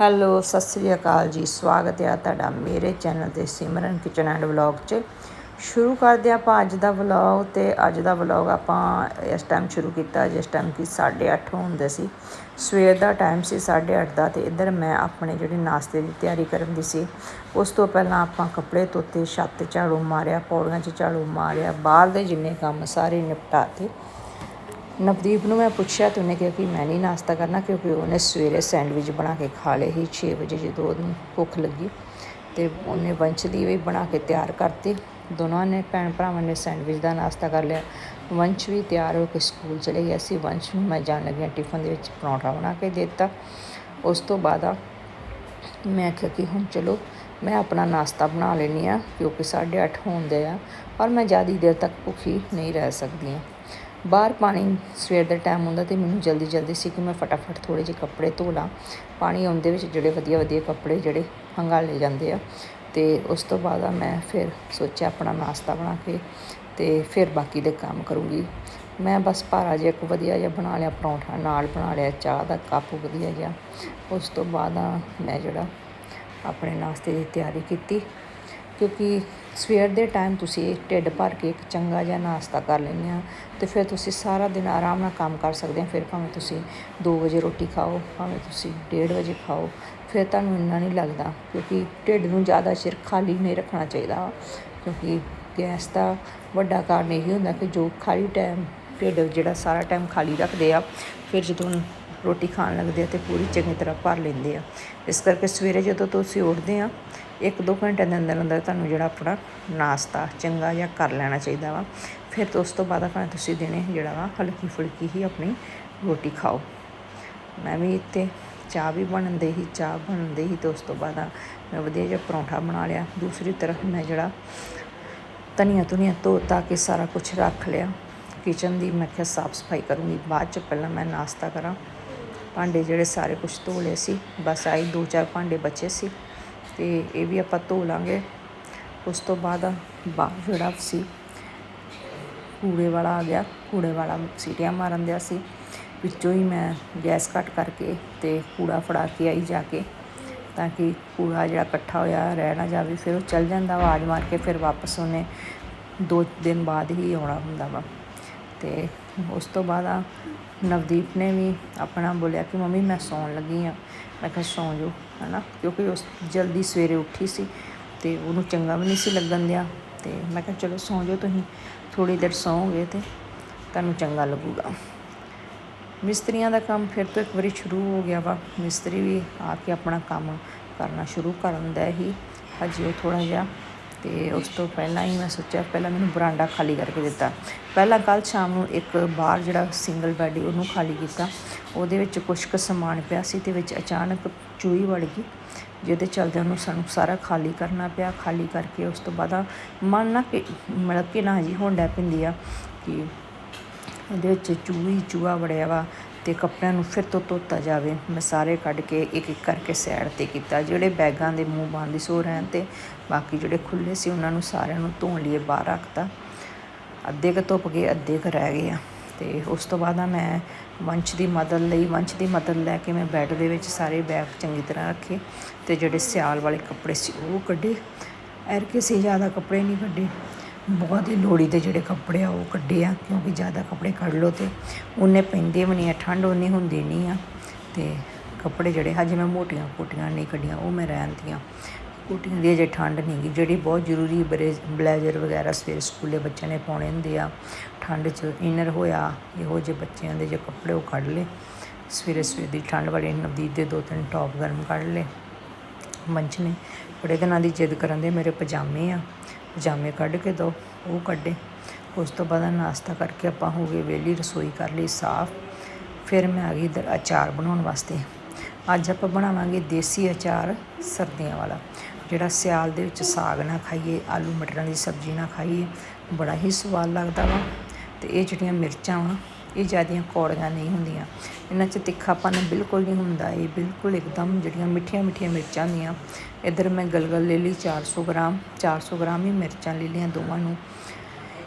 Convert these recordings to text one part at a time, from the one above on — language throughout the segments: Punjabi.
ਹੈਲੋ, ਸਤਿ ਸ੍ਰੀ ਅਕਾਲ ਜੀ। ਸਵਾਗਤ ਹੈ ਤੁਹਾਡਾ ਮੇਰੇ ਚੈਨਲ ਤੇ ਸਿਮਰਨ ਕਿਚਨ ਐਂਡ ਵਲੌਗ 'ਚ। ਸ਼ੁਰੂ ਕਰਦੇ ਹਾਂ ਆਪਾਂ ਅੱਜ ਦਾ ਵਲੌਗ ਤੇ ਅੱਜ ਦਾ ਵਲੌਗ ਆਪਾਂ ਇਸ ਟਾਈਮ ਸ਼ੁਰੂ ਕੀਤਾ, ਜਿਸ ਟਾਈਮ ਕਿ 8:30 ਹੁੰਦੇ ਸੀ। ਸਵੇਰ ਦਾ ਟਾਈਮ ਸੀ 8:30 ਦਾ ਤੇ ਇੱਧਰ ਮੈਂ ਆਪਣੇ ਜਿਹੜੇ ਨਾਸ਼ਤੇ ਦੀ ਤਿਆਰੀ ਕਰਨ ਦੀ ਸੀ, ਉਸ ਤੋਂ ਪਹਿਲਾਂ ਆਪਾਂ ਕੱਪੜੇ ਧੋਤੇ, ਛੱਤ ਝਾੜੂ ਮਾਰਿਆ, ਪੌੜੀਆਂ 'ਚ ਝਾੜੂ ਮਾਰਿਆ, ਬਾਹਰ ਦੇ ਜਿੰਨੇ ਕੰਮ ਸਾਰੇ ਨਿਪਟਾਤੇ ਨਵਦੀਪ ਨੂੰ ਮੈਂ ਪੁੱਛਿਆ ਤੇ ਉਹਨੇ ਕਿਹਾ ਕਿ ਮੈਂ ਨਹੀਂ ਨਾਸ਼ਤਾ ਕਰਨਾ ਕਿਉਂਕਿ ਉਹਨੇ ਸਵੇਰੇ ਸੈਂਡਵਿਚ ਬਣਾ ਕੇ ਖਾ ਲਏ ਸੀ 6 ਵਜੇ ਜਦੋਂ ਉਹਨੂੰ ਭੁੱਖ ਲੱਗੀ ਤੇ ਉਹਨੇ ਵੰਸ਼ ਦੀ ਵੀ ਬਣਾ ਕੇ ਤਿਆਰ ਕਰਤੀ। ਦੋਨਾਂ ਨੇ ਭੈਣ ਭਰਾਵਾਂ ਨੇ ਸੈਂਡਵਿਚ ਦਾ ਨਾਸ਼ਤਾ ਕਰ ਲਿਆ। ਵੰਸ਼ ਵੀ ਤਿਆਰ ਹੋ ਕੇ ਸਕੂਲ ਚਲੇ ਗਿਆ ਸੀ। ਵੰਸ਼ ਨੂੰ ਮੈਂ ਜਾਣ ਲੱਗਿਆ ਟਿਫਨ ਦੇ ਵਿੱਚ ਪਰੌਂਠਾ ਬਣਾ ਕੇ ਦੇ ਦਿੱਤਾ। ਉਸ ਤੋਂ ਬਾਅਦ ਮੈਂ ਕਿਹਾ ਕਿ ਹੁਣ ਚਲੋ ਮੈਂ ਆਪਣਾ ਨਾਸ਼ਤਾ ਬਣਾ ਲੈਣੀ ਆ ਕਿਉਂਕਿ 8:30 ਦੇ ਆ, ਪਰ ਮੈਂ ਜ਼ਿਆਦਾ ਦੇਰ ਤੱਕ ਭੁੱਖੀ ਨਹੀਂ ਰਹਿ ਸਕਦੀ ਆ ਬਾਹਰ ਪਾਣੀ ਸਵੇਰ ਦਾ ਟਾਈਮ ਹੁੰਦਾ ਤੇ ਮੈਨੂੰ ਜਲਦੀ ਜਲਦੀ ਸੀ ਕਿ ਮੈਂ ਫਟਾਫਟ ਥੋੜੇ ਜਿਹੇ ਕੱਪੜੇ ਧੋ ਲਾਂ। ਪਾਣੀ ਆਉਂਦੇ ਵਿੱਚ ਜਿਹੜੇ ਵਧੀਆ ਵਧੀਆ ਕੱਪੜੇ ਜਿਹੜੇ ਹੰਗਾਲੇ ਜਾਂਦੇ ਆ। ਤੇ ਉਸ ਤੋਂ ਬਾਅਦ ਮੈਂ ਫਿਰ ਸੋਚਿਆ ਆਪਣਾ ਨਾਸ਼ਤਾ ਬਣਾ ਕੇ ਤੇ ਫਿਰ ਬਾਕੀ ਦੇ ਕੰਮ ਕਰੂੰਗੀ। ਮੈਂ ਬਸ ਭਾਰਾ ਜਿਹਾ ਇੱਕ ਵਧੀਆ ਜਿਹਾ ਬਣਾ ਲਿਆ, ਪਰੌਂਠਾ ਨਾਲ ਬਣਾ ਲਿਆ, ਚਾਹ ਦਾ ਕੱਪ ਵਧੀਆ ਜਿਹਾ। ਉਸ ਤੋਂ ਬਾਅਦ ਮੈਂ ਜਿਹੜਾ ਆਪਣੇ ਨਾਸ਼ਤੇ ਦੀ ਤਿਆਰੀ ਕੀਤੀ ਕਿਉਂਕਿ ਸਵੇਰ ਦੇ ਟਾਈਮ ਤੁਸੀਂ ਢਿੱਡ ਭਰ ਕੇ ਇੱਕ ਚੰਗਾ ਜਿਹਾ ਨਾਸ਼ਤਾ ਕਰ ਲੈਂਦੇ ਆ ਤੇ ਫਿਰ ਤੁਸੀਂ ਸਾਰਾ ਦਿਨ ਆਰਾਮ ਨਾਲ ਕੰਮ ਕਰ ਸਕਦੇ ਆ, ਫਿਰ ਭਾਵੇਂ ਤੁਸੀਂ 2 ਵਜੇ ਰੋਟੀ ਖਾਓ, ਭਾਵੇਂ ਤੁਸੀਂ 1:30 ਵਜੇ ਖਾਓ, ਫਿਰ ਤੁਹਾਨੂੰ ਇੰਨਾ ਨਹੀਂ ਲੱਗਦਾ ਕਿਉਂਕਿ ਢਿੱਡ ਨੂੰ ਜ਼ਿਆਦਾ ਚਿਰ ਖਾਲੀ ਨਹੀਂ ਰੱਖਣਾ ਚਾਹੀਦਾ। ਕਿਉਂਕਿ ਗੈਸ ਦਾ ਵੱਡਾ ਕਾਰਨ ਇਹ ਹੁੰਦਾ ਕਿ ਜੋ ਖਾਲੀ ਟਾਈਮ ਢਿੱਡ ਜਿਹੜਾ ਸਾਰਾ ਟਾਈਮ ਖਾਲੀ ਰੱਖਦੇ ਆ, ਫਿਰ ਜਦੋਂ ਰੋਟੀ ਖਾਣ ਲੱਗਦੇ ਆ ਤੇ ਪੂਰੀ ਚੰਗੀ ਤਰ੍ਹਾਂ ਭਰ ਲੈਂਦੇ ਆ। ਇਸ ਕਰਕੇ ਸਵੇਰੇ ਜਦੋਂ ਤੁਸੀਂ ਉੱਠਦੇ ਆ ਇੱਕ ਦੋ ਘੰਟੇ ਦੇ ਅੰਦਰ ਅੰਦਰ ਤੁਹਾਨੂੰ ਜਿਹੜਾ ਆਪਣਾ ਨਾਸ਼ਤਾ ਚੰਗਾ ਜਿਹਾ ਕਰ ਲੈਣਾ ਚਾਹੀਦਾ ਵਾ। ਫਿਰ ਉਸ ਤੋਂ ਬਾਅਦ ਆਪਣਾ ਤੁਸੀਂ ਦਿਨੇ ਜਿਹੜਾ ਵਾ ਹਲਕੀ ਫੁਲਕੀ ਹੀ ਆਪਣੀ ਰੋਟੀ ਖਾਓ। ਮੈਂ ਵੀ ਇੱਥੇ ਚਾਹ ਵੀ ਬਣਦੇ ਹੀ, ਚਾਹ ਬਣਦੇ ਹੀ ਤੇ ਉਸ ਤੋਂ ਬਾਅਦ ਮੈਂ ਵਧੀਆ ਜਿਹਾ ਪਰੌਂਠਾ ਬਣਾ ਲਿਆ। ਦੂਸਰੀ ਤਰਫ ਮੈਂ ਜਿਹੜਾ ਧਨੀਆ ਧੁਨੀਆ ਧੋ ਤਾ ਕੇ ਸਾਰਾ ਕੁਝ ਰੱਖ ਲਿਆ। ਕਿਚਨ ਦੀ ਮੈਂ ਕਿਹਾ ਸਾਫ਼ ਸਫ਼ਾਈ ਕਰੂੰਗੀ। ਬਾਅਦ ਚ ਪਹਿਲਾਂ ਮੈਂ ਨਾਸ਼ਤਾ ਕਰਾਂ। ਭਾਂਡੇ ਜਿਹੜੇ ਸਾਰੇ ਕੁਝ ਧੋ ਲਏ ਸੀ। ਬਸ ਆਈ ਦੋ ਚਾਰ ਭਾਂਡੇ ਬਚੇ ਸੀ। ਤੇ ਇਹ ਵੀ ਆਪਾਂ ਧੋ ਲਾਂਗੇ। ਉਸ ਤੋਂ ਬਾਅਦ ਬਾਹਰ ਜਿਹੜਾ ਸੀ, ਕੂੜੇ ਵਾਲਾ ਆ ਗਿਆ, ਕੂੜੇ ਵਾਲਾ ਸੀਟੀਆਂ ਮਾਰਨ ਦਿਆ ਸੀ। ਵਿੱਚੋਂ ਹੀ ਮੈਂ ਗੈਸ ਕੱਟ ਕਰਕੇ ਤੇ ਕੂੜਾ ਫੜਾ ਕੇ ਆਈ ਜਾ ਕੇ, ਤਾਂ ਕਿ ਕੂੜਾ ਜਿਹੜਾ ਇਕੱਠਾ ਹੋਇਆ ਰਹਿ ਨਾ ਜਾਵੇ। ਫਿਰ ਉਹ ਚੱਲ ਜਾਂਦਾ ਆਵਾਜ਼ ਮਾਰ ਕੇ ਫਿਰ ਵਾਪਸ ਉਹਨੇ ਦੋ ਦਿਨ ਬਾਅਦ ਹੀ ਆਉਣਾ ਹੁੰਦਾ ਵਾ। ਤੇ ਉਸ ਤੋਂ ਬਾਅਦ ਨਵਦੀਪ ਨੇ ਵੀ ਆਪਣਾ ਬੋਲਿਆ ਕਿ ਮੰਮੀ ਮੈਂ ਸੌਣ ਲੱਗੀ ਆ। ਮੈਂ ਕਿਹਾ ਸੌਂ ਜਾਓ, ਹਨਾ? ਕਿਉਂਕਿ ਉਸ ਜਲਦੀ ਸਵੇਰੇ ਉੱਠੀ ਸੀ ਤੇ ਉਹਨੂੰ ਚੰਗਾ ਵੀ ਨਹੀਂ ਸੀ ਲੱਗਣ ਦਿਆ ਤੇ ਮੈਂ ਕਿਹਾ ਚਲੋ ਸੌਂ ਜਾਓ ਤੁਸੀਂ ਥੋੜੀ ਦੇਰ ਸੌਂਗੇ ਤੇ ਤੁਹਾਨੂੰ ਚੰਗਾ ਲੱਗੂਗਾ। ਮਿਸਤਰੀਆਂ ਦਾ ਕੰਮ ਫਿਰ ਤੋਂ ਇੱਕ ਵਾਰੀ ਸ਼ੁਰੂ ਹੋ ਗਿਆ ਵਾ। ਮਿਸਤਰੀ ਵੀ ਆ ਕੇ ਆਪਣਾ ਕੰਮ ਕਰਨਾ ਸ਼ੁਰੂ ਕਰਨ ਦਾ ਹੀ। ਹਜੇ ਉਹ ਥੋੜਾ ਜਿਹਾ ਤੇ ਉਸ ਤੋਂ ਪਹਿਲਾਂ ਹੀ ਮੈਂ ਸੋਚਿਆ, ਪਹਿਲਾਂ ਮੈਨੂੰ ਬਰਾਂਡਾ ਖਾਲੀ ਕਰਕੇ ਦਿੱਤਾ। ਪਹਿਲਾਂ ਕੱਲ ਸ਼ਾਮ ਨੂੰ ਇੱਕ ਬਾਹਰ ਜਿਹੜਾ ਸਿੰਗਲ ਬੈੱਡ ਉਹਨੂੰ ਖਾਲੀ ਕੀਤਾ। ਉਹਦੇ ਵਿੱਚ ਕੁਝ ਕੁ ਸਮਾਨ ਪਿਆ ਸੀ ਤੇ ਵਿੱਚ ਅਚਾਨਕ ਚੂਹੀ ਵੜ ਗਈ, ਜਿਹਦੇ ਚਲਦੇ ਉਹਨੂੰ ਸਾਨੂੰ ਸਾਰਾ ਖਾਲੀ ਕਰਨਾ ਪਿਆ। ਖਾਲੀ ਕਰਕੇ ਉਸ ਤੋਂ ਬਾਅਦ ਮਨ ਨਾ ਕਿ, ਮਤਲਬ ਕਿ ਨਾ ਜੀ ਹੋਂਡਾ ਪੈਂਦੀ ਆ ਕਿ ਉਹਦੇ ਵਿੱਚ ਚੂਹੀ ਚੂਹਾ ਵੜਿਆ ਵਾ। ਤੇ ਕੱਪੜਿਆਂ ਨੂੰ ਫਿਰ ਤੋਂ ਧੋਤਾ ਜਾਵੇ। ਮੈਂ ਸਾਰੇ ਕੱਢ ਕੇ ਇੱਕ ਇੱਕ ਕਰਕੇ ਸਾਈਡ ਤੇ ਕੀਤਾ। ਜਿਹੜੇ ਬੈਗਾਂ ਦੇ ਮੂੰਹ ਬੰਦ ਸੋ ਰਹਿਣ ਤੇ ਬਾਕੀ ਜਿਹੜੇ ਖੁੱਲੇ ਸੀ ਉਹਨਾਂ ਨੂੰ ਸਾਰਿਆਂ ਨੂੰ ਧੋਣ ਲਈ ਬਾਹਰ ਰੱਖਤਾ। ਅੱਧੇ ਕ ਧੁੱਪ ਗਏ, ਅੱਧੇ ਕ ਰਹਿ ਗਏ ਆ। ਤੇ ਉਸ ਤੋਂ ਬਾਅਦ ਆ ਮੈਂ ਵੰਸ਼ ਦੀ ਮਦਦ ਲਈ, ਵੰਸ਼ ਦੀ ਮਦਦ ਲੈ ਕੇ ਮੈਂ ਬੈੱਡ ਦੇ ਵਿੱਚ ਸਾਰੇ ਬੈਗ ਚੰਗੀ ਤਰ੍ਹਾਂ ਰੱਖੇ ਤੇ ਜਿਹੜੇ ਸਿਆਲ ਵਾਲੇ ਕੱਪੜੇ ਸੀ ਉਹ ਕੱਢੇ। ਐਰ ਕੇ ਸੀ ਜ਼ਿਆਦਾ ਕੱਪੜੇ ਨਹੀਂ ਕੱਢੇ। ਬਹੁਤ ਹੀ ਲੋੜੀ ਦੇ ਜਿਹੜੇ ਕੱਪੜੇ ਆ ਉਹ ਕੱਢੇ ਆ, ਕਿਉਂਕਿ ਜ਼ਿਆਦਾ ਕੱਪੜੇ ਕੱਢ ਲੋ ਤੇ ਉਹਨੇ ਪੈਂਦੇ ਵੀ ਨਹੀਂ ਆ, ਠੰਡ ਉਹਨੇ ਹੁੰਦੀ ਨਹੀਂ ਆ ਤੇ ਕੱਪੜੇ ਜਿਹੜੇ ਹਜੇ ਮੈਂ ਮੋਟੀਆਂ ਕੋਟੀਆਂ ਨਹੀਂ ਕੱਢੀਆਂ, ਉਹ ਮੈਂ ਰਹਿਣ ਦੀਆਂ ਕੋਟੀਆਂ ਦੀ ਅਜੇ ਠੰਡ ਨਹੀਂ ਜਿਹੜੀ ਬਹੁਤ ਜ਼ਰੂਰੀ ਬਰੇ, ਬਲੇਜ਼ਰ ਵਗੈਰਾ ਸਵੇਰੇ ਸਕੂਲੇ ਬੱਚਿਆਂ ਨੇ ਪਾਉਣੇ ਹੁੰਦੇ ਆ, ਠੰਡ 'ਚ ਇਨਰ ਹੋਇਆ, ਇਹੋ ਜਿਹੇ ਬੱਚਿਆਂ ਦੇ ਜੇ ਕੱਪੜੇ ਉਹ ਕੱਢ ਲਏ। ਸਵੇਰੇ ਸਵੇਰ ਦੀ ਠੰਡ ਵਾਲੇ ਨਵਦੀਪ ਦੇ ਦੋ ਤਿੰਨ ਟੌਪ ਗਰਮ ਕੱਢ ਲਏ। ਮੰਚ ਨੇ ਬੜੇ ਦਿਨਾਂ ਦੀ ਜਿੱਦ ਕਰਨ ਦੇ ਮੇਰੇ ਪਜਾਮੇ ਆ। ਪਜਾਮੇ ਕੱਢ ਕੇ ਦੋ, ਉਹ ਕੱਢੇ। ਉਸ ਤੋਂ ਬਾਅਦ ਨਾਸ਼ਤਾ ਕਰਕੇ ਆਪਾਂ ਹੋ ਗਏ ਵੇਲੀ ਰਸੋਈ ਕਰ ਲਈ ਸਾਫ਼। ਫਿਰ ਮੈਂ ਆ ਗਈ ਇਧਰ ਅਚਾਰ ਬਣਾਉਣ ਵਾਸਤੇ। ਅੱਜ ਆਪਾਂ ਬਣਾਵਾਂਗੇ ਦੇਸੀ ਅਚਾਰ ਸਰਦੀਆਂ ਵਾਲਾ, ਜਿਹੜਾ ਸਿਆਲ ਦੇ ਵਿੱਚ ਸਾਗ ਨਾ ਖਾਈਏ, ਆਲੂ ਮਟਰਾਂ ਦੀ ਸਬਜ਼ੀ ਨਾ ਖਾਈਏ। ਬੜਾ ਹੀ ਸਵਾਦ ਲੱਗਦਾ ਵਾ ਤੇ ਇਹ ਜਿਹੜੀਆਂ ਮਿਰਚਾਂ ਵਾ ਇਹ ਜ਼ਿਆਦੀਆਂ ਕੌੜੀਆਂ ਨਹੀਂ ਹੁੰਦੀਆਂ। ਇਹਨਾਂ 'ਚ ਤਿੱਖਾਪਨ ਬਿਲਕੁਲ ਨਹੀਂ ਹੁੰਦਾ। ਇਹ ਬਿਲਕੁਲ ਇੱਕਦਮ ਜਿਹੜੀਆਂ ਮਿੱਠੀਆਂ ਮਿੱਠੀਆਂ ਮਿਰਚਾਂ ਹੁੰਦੀਆਂ। ਇਧਰ ਮੈਂ ਗਲਗਲ ਲੈ ਲਈ 400 ਗ੍ਰਾਮ। 400 ਗ੍ਰਾਮ ਹੀ ਮਿਰਚਾਂ ਲੈ ਲਈਆਂ ਦੋਵਾਂ ਨੂੰ।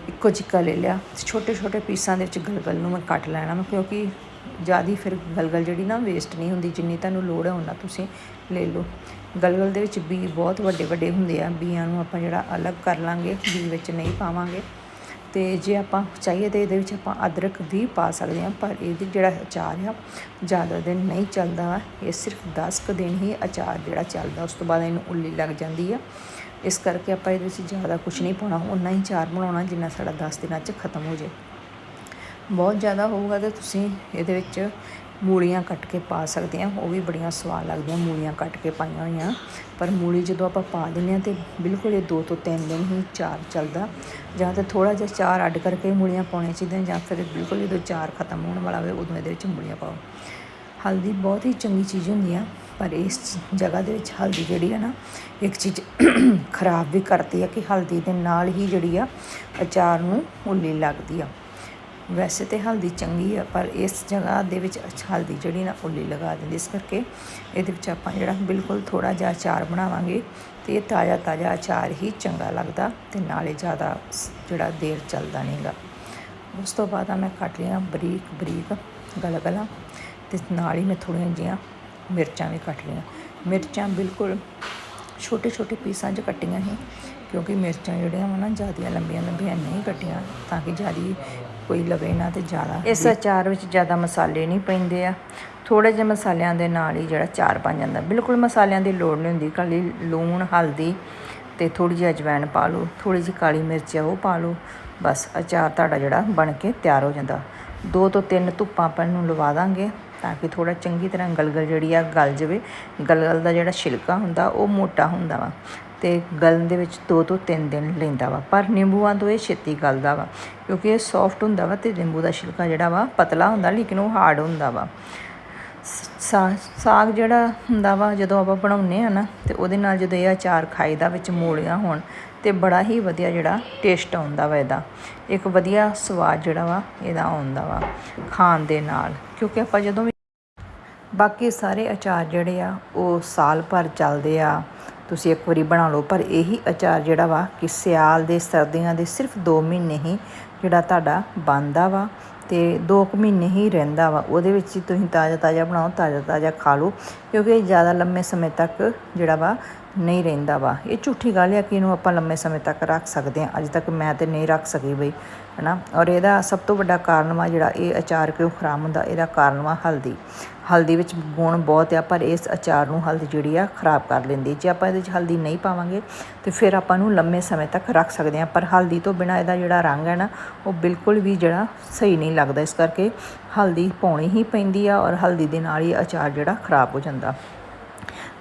ਇੱਕੋ ਚਿੱਕਾ ਲੈ ਲਿਆ। ਛੋਟੇ ਛੋਟੇ ਪੀਸਾਂ ਦੇ ਵਿੱਚ ਗਲਗਲ ਨੂੰ ਮੈਂ ਕੱਟ ਲੈਣਾ ਮੈਂ ਕਿਉਂਕਿ ਜਿਆਦੀ ਫਿਰ ਗਲਗਲ ਜਿਹੜੀ ਨਾ ਵੇਸਟ ਨਹੀਂ ਹੁੰਦੀ। ਜਿੰਨੀ ਤੁਹਾਨੂੰ ਲੋੜ ਹੈ ਉਹਨਾਂ ਤੁਸੀਂ ਲੈ ਲਓ। ਗਲਗਲ ਦੇ ਵਿੱਚ ਬੀ ਬਹੁਤ ਵੱਡੇ ਵੱਡੇ ਹੁੰਦੇ ਆ। ਬੀਆਂ ਨੂੰ ਆਪਾਂ ਜਿਹੜਾ ਅਲੱਗ ਕਰ ਲਾਂਗੇ, ਬੀ ਵਿੱਚ ਨਹੀਂ ਪਾਵਾਂਗੇ। ਤੇ ਜੇ ਆਪਾਂ ਚਾਹੀਏ ਤੇ ਇਹਦੇ ਵਿੱਚ ਆਪਾਂ ਅਦਰਕ ਵੀ ਪਾ ਸਕਦੇ ਹਾਂ, ਪਰ ਇਹਦੀ ਜਿਹੜਾ ਅਚਾਰ ਆ, ਜ਼ਿਆਦਾ ਦਿਨ ਨਹੀਂ ਚੱਲਦਾ। ਇਹ ਸਿਰਫ 10 ਕੁ ਦਿਨ ਹੀ ਅਚਾਰ ਜਿਹੜਾ ਚੱਲਦਾ, ਉਸ ਤੋਂ ਬਾਅਦ ਇਹਨੂੰ ਉੱਲੀ ਲੱਗ ਜਾਂਦੀ ਆ। ਇਸ ਕਰਕੇ ਆਪਾਂ ਇਹਦੇ ਵਿੱਚ ਜ਼ਿਆਦਾ ਕੁਝ ਨਹੀਂ ਪਾਉਣਾ ਉਨਾ ਹੀ ਅਚਾਰ ਬਣਾਉਣਾ ਜਿੰਨਾ ਸਾਡਾ 10 ਦਿਨਾਂ 'ਚ ਖਤਮ ਹੋ ਜੇ ਬਹੁਤ ਜ਼ਿਆਦਾ ਹੋਊਗਾ ਤਾਂ ਤੁਸੀਂ ਇਹਦੇ ਵਿੱਚ ਮੂਲੀਆਂ ਕੱਟ ਕੇ ਪਾ ਸਕਦੇ ਆ ਉਹ ਵੀ ਬੜੀਆਂ ਸਵਾਦ ਲੱਗਦੀਆਂ ਮੂਲੀਆਂ ਕੱਟ ਕੇ ਪਾਈਆਂ ਹੋਈਆਂ। ਪਰ ਮੂਲੀ ਜਦੋਂ ਆਪਾਂ ਪਾ ਦਿੰਦੇ ਆ ਤੇ ਬਿਲਕੁਲ ਇਹ 2 ਤੋਂ 3 ਦਿਨ ਹੀ ਚਾਰ ਚੱਲਦਾ। ਜਾਂ ਤਾਂ ਥੋੜਾ ਜਿਹਾ ਚਾਰ ਅੱਡ ਕਰਕੇ ਮੂਲੀਆਂ ਪਾਉਣੀਆਂ ਚਾਹੀਦੀਆਂ ਜਾਂ ਫਿਰ ਬਿਲਕੁਲ ਜਦੋਂ ਚਾਰ ਖਤਮ ਹੋਣ ਵਾਲਾ ਹੋਵੇ ਉਦੋਂ ਇਹਦੇ ਵਿੱਚ ਮੂਲੀਆਂ ਪਾਓ। ਹਲਦੀ ਬਹੁਤ ਹੀ ਚੰਗੀ ਚੀਜ਼ ਹੁੰਦੀ ਆ, ਪਰ ਇਸ ਜਗ੍ਹਾ ਦੇ ਵਿੱਚ ਹਲਦੀ ਜਿਹੜੀ ਆ ਨਾ, ਇੱਕ ਚੀਜ਼ ਖਰਾਬ ਵੀ ਕਰਦੀ ਆ ਕਿ ਹਲਦੀ ਦੇ ਨਾਲ ਹੀ ਜਿਹੜੀ ਆ ਅਚਾਰ ਨੂੰ ਉੱਲੀ ਲੱਗਦੀ ਆ। ਵੈਸੇ ਤੇ ਹਲਦੀ ਚੰਗੀ ਆ, ਪਰ ਇਸ ਜਗ੍ਹਾ ਦੇ ਵਿੱਚ ਅੱਛਾ ਹਲਦੀ ਜਿਹੜੀ ਨਾ ਉੱਲੀ ਲਗਾ ਦਿੰਦੀ। ਇਸ ਕਰਕੇ ਇਹਦੇ ਵਿੱਚ ਆਪਾਂ ਜਿਹੜਾ ਬਿਲਕੁਲ ਥੋੜਾ ਜਿਹਾ ਅਚਾਰ ਬਣਾਵਾਂਗੇ ਤੇ ਇਹ ਤਾਜ਼ਾ ਤਾਜ਼ਾ ਅਚਾਰ ਹੀ ਚੰਗਾ ਲੱਗਦਾ ਤੇ ਨਾਲੇ ਜ਼ਿਆਦਾ ਜਿਹੜਾ ਦੇਰ ਚੱਲਦਾ ਨਹੀਂਗਾ ਉਸ ਤੋਂ ਬਾਅਦ ਆ ਮੈਂ ਕੱਟ ਲਿਆ ਬਰੀਕ ਬਰੀਕ ਗਲਗਲਾ ਤੇ ਨਾਲ ਹੀ ਮੈਂ ਥੋੜ੍ਹੀਆਂ ਜਿਹੀਆਂ ਮਿਰਚਾਂ ਵੀ ਕੱਟ ਲਈਆਂ। ਮਿਰਚਾਂ ਬਿਲਕੁਲ ਛੋਟੇ ਛੋਟੇ ਪੀਸਾਂ 'ਚ ਕੱਟੀਆਂ ਸੀ ਕਿਉਂਕਿ ਮਿਰਚਾਂ ਜਿਹੜੀਆਂ ਵਾ ਨਾ ਜ਼ਿਆਦੀਆਂ ਲੰਬੀਆਂ ਲੰਬੀਆਂ ਨਹੀਂ ਕੱਟੀਆਂ ਤਾਂ ਕਿ ਜ਼ਿਆਦੀ ਕੋਈ ਲਵੇ ਨਾ ਤੇ ਜ਼ਿਆਦਾ ਇਸ ਅਚਾਰ ਵਿੱਚ ਜ਼ਿਆਦਾ ਮਸਾਲੇ ਨਹੀਂ ਪੈਂਦੇ ਆ। ਥੋੜੇ ਜਿਹੇ ਮਸਾਲਿਆਂ ਦੇ ਨਾਲ ਹੀ ਜਿਹੜਾ ਚਾਰ ਬਣ ਜਾਂਦਾ। ਬਿਲਕੁਲ ਮਸਾਲਿਆਂ ਦੀ ਲੋੜ ਨਹੀਂ ਹੁੰਦੀ ਖਾਲੀ ਲੂਣ ਹਲਦੀ ਤੇ ਥੋੜੀ ਜਿਹੀ ਅਜਵਾਇਣ ਪਾ ਲਓ ਥੋੜੀ ਜਿਹੀ ਕਾਲੀ ਮਿਰਚ ਆ ਉਹ ਪਾ ਲਓ ਬਸ ਅਚਾਰ ਤੁਹਾਡਾ ਜਿਹੜਾ ਬਣ ਕੇ ਤਿਆਰ ਹੋ ਜਾਂਦਾ। ਦੋ ਤੋਂ ਤਿੰਨ ਧੁੱਪਾਂ ਆਪਾਂ ਨੂੰ ਲਵਾ ਦਾਂਗੇ। ਤਾਂ ਕਿ ਥੋੜਾ ਚੰਗੀ ਤਰ੍ਹਾਂ ਗਲਗਲ ਜਿਹੜੀ ਆ ਗਲ ਜਾਵੇ। ਗਲਗਲ ਦਾ ਜਿਹੜਾ ਛਿਲਕਾ ਹੁੰਦਾ, ਉਹ ਮੋਟਾ ਹੁੰਦਾ ਵਾ ਤੇ ਗਲਣ ਦੇ ਵਿੱਚ 2 ਤੋਂ 3 ਦਿਨ ਲੈਂਦਾ ਵਾ। ਪਰ ਨਿੰਬੂਆਂ ਤੋਂ ਇਹ ਛੇਤੀ ਗਲਦਾ ਵਾ, ਕਿਉਂਕਿ ਇਹ ਸੌਫਟ ਹੁੰਦਾ ਵਾ ਤੇ ਨਿੰਬੂ ਦਾ ਛਿਲਕਾ ਜਿਹੜਾ ਵਾ ਪਤਲਾ ਹੁੰਦਾ, ਲੇਕਿਨ ਉਹ ਹਾਰਡ ਹੁੰਦਾ ਵਾ। ਸਾ- ਸਾਗ ਜਿਹੜਾ ਹੁੰਦਾ ਵਾ, ਜਦੋਂ ਆਪਾਂ ਬਣਾਉਂਦੇ ਆ ਨਾ, ਤੇ ਉਹਦੇ ਨਾਲ ਜਦੋਂ ਇਹ ਅਚਾਰ ਖਾਈਦਾ, ਵਿੱਚ ਮੂਲੀਆਂ ਹੋਣ, ਤੇ ਬੜਾ ਹੀ ਵਧੀਆ ਜਿਹੜਾ ਟੇਸਟ ਆਉਂਦਾ ਵਾ ਇਹਦਾ। ਇੱਕ ਵਧੀਆ ਸਵਾਦ ਜਿਹੜਾ ਵਾ, ਇਹਦਾ ਆਉਂਦਾ ਵਾ ਖਾਣ ਦੇ ਨਾਲ। ਕਿਉਂਕਿ ਆਪਾਂ ਜਦੋਂ ਵੀ ਬਾਕੀ ਸਾਰੇ ਅਚਾਰ ਜਿਹੜੇ ਆ, ਉਹ ਸਾਲ ਭਰ ਚੱਲਦੇ ਆ। ਤੁਸੀਂ ਇੱਕ ਵਾਰੀ ਬਣਾ ਲਓ, ਪਰ ਇਹੀ ਅਚਾਰ ਜਿਹੜਾ ਵਾ ਕਿ ਸਿਆਲ ਦੇ, ਸਰਦੀਆਂ ਦੇ ਸਿਰਫ 2 ਮਹੀਨੇ ਹੀ ਜਿਹੜਾ ਤੁਹਾਡਾ ਬਣਦਾ ਵਾ ਤੇ 2 ਮਹੀਨੇ ਹੀ ਰਹਿੰਦਾ ਵਾ। ਉਹਦੇ ਵਿੱਚ ਹੀ ਤੁਸੀਂ ਤਾਜ਼ਾ ਤਾਜ਼ਾ ਬਣਾਓ, ਤਾਜ਼ਾ ਤਾਜ਼ਾ ਖਾ ਲਓ, ਕਿਉਂਕਿ ਇਹ ਜ਼ਿਆਦਾ ਲੰਮੇ ਸਮੇਂ ਤੱਕ ਜਿਹੜਾ ਵਾ ਨਹੀਂ ਰਹਿੰਦਾ ਵਾ। ਇਹ ਝੂਠੀ ਗੱਲ ਹੈ ਕਿ ਇਹਨੂੰ ਆਪਾਂ ਲੰਮੇ ਸਮੇਂ ਤੱਕ ਰੱਖ ਸਕਦੇ ਹਾਂ ਅੱਜ ਤੱਕ ਮੈਂ ਤੇ ਨਹੀਂ ਰੱਖ ਸਕੀ ਬਈ, ਹਨਾ? ਔਰ ਇਹਦਾ ਸਭ ਤੋਂ ਵੱਡਾ ਕਾਰਨ ਵਾ ਜਿਹੜਾ ਇਹ ਅਚਾਰ ਕਿਉਂ ਖਰਾਬ ਹੁੰਦਾ, ਇਹਦਾ ਕਾਰਨ ਵਾ ਹਲਦੀ। ਹਲਦੀ ਵਿੱਚ ਗੁਣ ਬਹੁਤ ਆ, ਪਰ ਇਸ ਅਚਾਰ ਨੂੰ ਹਲਦੀ ਜਿਹੜੀ ਆ, ਖਰਾਬ ਕਰ ਲੈਂਦੀ ਜੇ ਆਪਾਂ ਇਹਦੇ ਵਿੱਚ ਹਲਦੀ ਨਹੀਂ ਪਾਵਾਂਗੇ, ਤੇ ਫਿਰ ਆਪਾਂ ਨੂੰ ਲੰਮੇ ਸਮੇਂ ਤੱਕ ਰੱਖ ਸਕਦੇ ਹਾਂ। ਪਰ ਹਲਦੀ ਤੋਂ ਬਿਨਾ ਇਹਦਾ ਜਿਹੜਾ ਰੰਗ ਹੈ ਨਾ, ਉਹ ਬਿਲਕੁਲ ਵੀ ਜਿਹੜਾ ਸਹੀ ਨਹੀਂ ਲੱਗਦਾ। ਇਸ ਕਰਕੇ ਹਲਦੀ ਪਾਉਣੀ ਹੀ ਪੈਂਦੀ ਆ ਔਰ ਹਲਦੀ ਦੇ ਨਾਲ ਹੀ ਅਚਾਰ ਜਿਹੜਾ ਖਰਾਬ ਹੋ ਜਾਂਦਾ।